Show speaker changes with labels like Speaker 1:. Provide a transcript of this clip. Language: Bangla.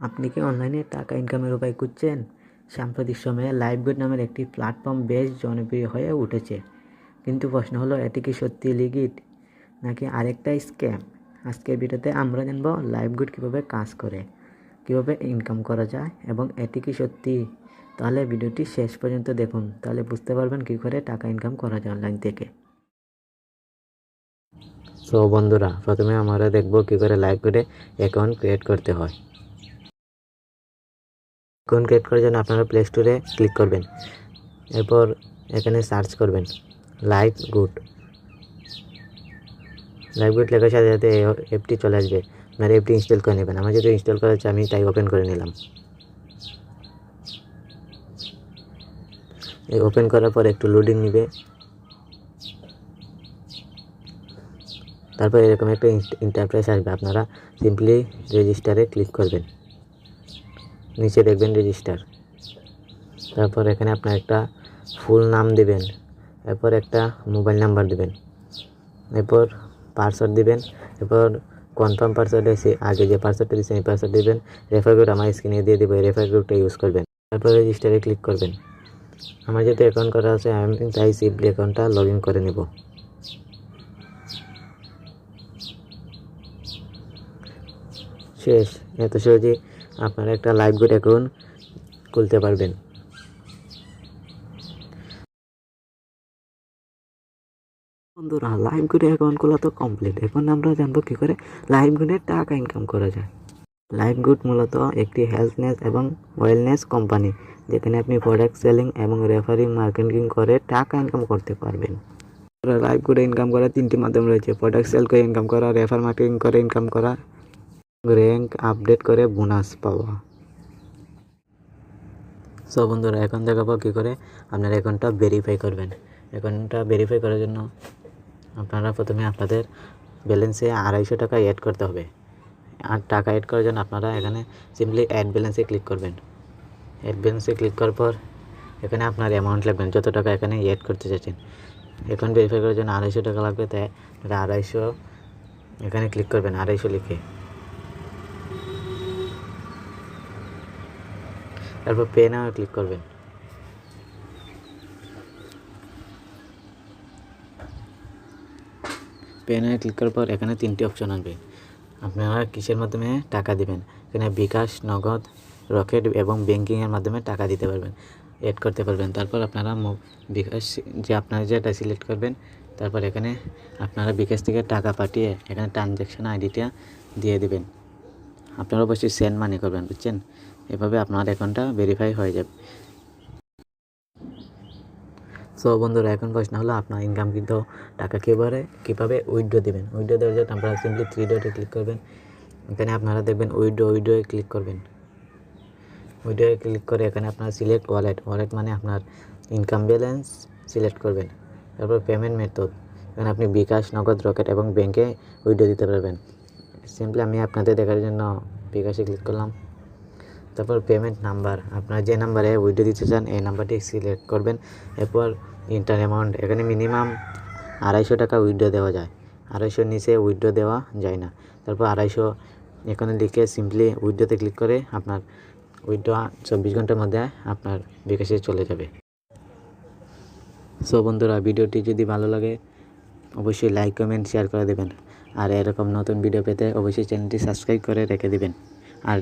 Speaker 1: আপনি কি অনলাইনে টাকা ইনকামের উপায় খুঁজছেন? সাম্প্রতিক সময়ে লাইভগুড নামের একটি প্ল্যাটফর্ম বেশ জনপ্রিয় হয়ে উঠেছে। কিন্তু প্রশ্ন হলো এটি কি সত্যি লিগিট নাকি আরেকটা স্ক্যাম আজকের ভিডিওতে আমরা জানব লাইভগুড কীভাবে কাজ করে, কীভাবে ইনকাম করা যায় এবং এটি কি সত্যি? তাহলে ভিডিওটি শেষ পর্যন্ত দেখুন, তাহলে বুঝতে পারবেন কী করে টাকা ইনকাম করা যায় অনলাইন থেকে। সো বন্ধুরা, প্রথমে আমরা দেখব কী করে লাইভ অ্যাকাউন্ট ক্রিয়েট করতে হয়। অ্যাকাউন্ট ক্রিয়েট করার জন্য আপনারা প্লে স্টোরে ক্লিক করবেন। এরপর এখানে সার্চ করবেন। লাইভ গুড লাইভ গুড লেখার সাথে সাথে অ্যাপটি চলে আসবে। আপনারা অ্যাপটি ইনস্টল করে নেবেন। আমার যেহেতু ইনস্টল করা হচ্ছে, আমি তাই ওপেন করে নিলাম। এই ওপেন করার পর একটু লোডিং নিবে। তারপর এরকম একটা ইন্টারপ্রাইস আসবে। আপনারা সিম্পলি রেজিস্টারে ক্লিক করবেন। নিচে দেখবেন রেজিস্টার তারপর এখানে আপনার একটা ফুল নাম দেবেন। এরপর একটা মোবাইল নাম্বার দেবেন। এরপর পাসওয়ার্ড দেবেন। এরপর কনফার্ম পাসওয়ার্ড এসে আগে যে পাসওয়ার্ডটা দিয়েছেন এই পাসওয়ার্ড দেবেন। রেফার কোড আমার স্ক্রিনে দিয়ে দেবো, এই রেফার কোডটা ইউজ করবেন। তারপর রেজিস্টারে ক্লিক করবেন। আমার যেহেতু অ্যাকাউন্ট করা আছে, আমি তাই সিম্পলি অ্যাকাউন্টটা লগ ইন করে নেব। শেষ। এত সহজে আপনারা একটা লাইভ গুড অ্যাকাউন্ট খুলতে পারবেন। বন্ধুরা লাইভ গুডে অ্যাকাউন্ট খোলা তো কমপ্লিট এখন আমরা জানব কী করে লাইভ গুডে টাকা ইনকাম করা যায়। লাইভ গুড মূলত একটি হেলথনেস এবং ওয়েলনেস কোম্পানি যেখানে আপনি প্রোডাক্ট সেলিং এবং রেফারিং মার্কেটিং করে টাকা ইনকাম করতে পারবেন। লাইভ গুডে ইনকাম করার তিনটি মাধ্যম রয়েছে। প্রোডাক্ট সেল করে ইনকাম করা রেফার মার্কেটিং করে ইনকাম করা র্যাঙ্ক আপডেট করে বোনাস পাওয়া। সো বন্ধুরা, এখন দেখাবো কী করে আপনার অ্যাকাউন্টটা ভেরিফাই করবেন। অ্যাকাউন্টটা ভেরিফাই করার জন্য আপনারা প্রথমে আপনাদের ব্যালেন্সে আড়াইশো টাকা অ্যাড করতে হবে। আর টাকা অ্যাড করার জন্য আপনারা এখানে সিম্পলি অ্যাড ব্যালেন্সে ক্লিক করবেন। অ্যাড ব্যালেন্সে ক্লিক করার পর এখানে আপনার অ্যামাউন্ট লাগবেন যত টাকা এখানে অ্যাড করতে চাচ্ছেন। অ্যাকাউন্ট ভেরিফাই করার জন্য আড়াইশো টাকা লাগবে, তাই আড়াইশো এখানে ক্লিক করবেন, আড়াইশো লিখে। তারপর পে নাও ক্লিক করবেন। পে নাও ক্লিক করার পর এখানে তিনটি অপশন আসবে আপনারা কিসের মাধ্যমে টাকা দিবেন? এখানে বিকাশ, নগদ, রকেট এবং ব্যাঙ্কিংয়ের মাধ্যমে টাকা দিতে পারবেন অ্যাড করতে পারবেন। তারপর আপনারা বিকাশ যে আপনারা যেটা সিলেক্ট করবেন, তারপর এখানে আপনারা বিকাশ থেকে টাকা পাঠিয়ে এখানে ট্রানজ্যাকশন আইডিটা দিয়ে দিবেন। আপনারা অবশ্যই সেন্ড মানি করবেন, বুঝছেন? এভাবে আপনার অ্যাকাউন্টটা ভেরিফাই হয়ে যাবে। সো বন্ধুরা, এখন প্রশ্ন হলো, আপনার ইনকাম কিন্তু টাকা কীভাবে কীভাবে উইথড্র দেবেন? উইথড্র দেওয়ার জন্য আপনারা সিম্পলি থ্রি ডটে ক্লিক করবেন। এখানে আপনারা দেখবেন উইথড্র উইথড্রয়ে ক্লিক করবেন। উইথড্রয়ে ক্লিক করে এখানে আপনার সিলেক্ট ওয়ালেট ওয়ালেট মানে আপনার ইনকাম ব্যালেন্স সিলেক্ট করবেন। তারপর পেমেন্ট মেথড এখানে আপনি বিকাশ, নগদ, রকেট এবং ব্যাংকে উইথড্র দিতে পারবেন। সিম্পলি আমি আপনাদের দেখার জন্য বিকাশে ক্লিক করলাম। তারপর পেমেন্ট নাম্বার আপনার যে নাম্বারে উইড্রো দিতে চান, এই নাম্বারটি সিলেক্ট করবেন। এরপর ইন্টার অ্যামাউন্ট এখানে মিনিমাম আড়াইশো টাকা উইড্রো দেওয়া যায়। আড়াইশোর নিচে উইড্রো দেওয়া যায় না। তারপর আড়াইশো, এখানে লিখে সিম্পলি উইড্রোতে ক্লিক করে আপনার উইড্রো চব্বিশ ঘণ্টার মধ্যে আপনার বিকাশে চলে যাবে। সো বন্ধুরা, ভিডিওটি যদি ভালো লাগে, অবশ্যই লাইক কমেন্ট শেয়ার করে দেবেন। আর এরকম নতুন ভিডিও পেতে অবশ্যই চ্যানেলটি সাবস্ক্রাইব করে রেখে দেবেন। আর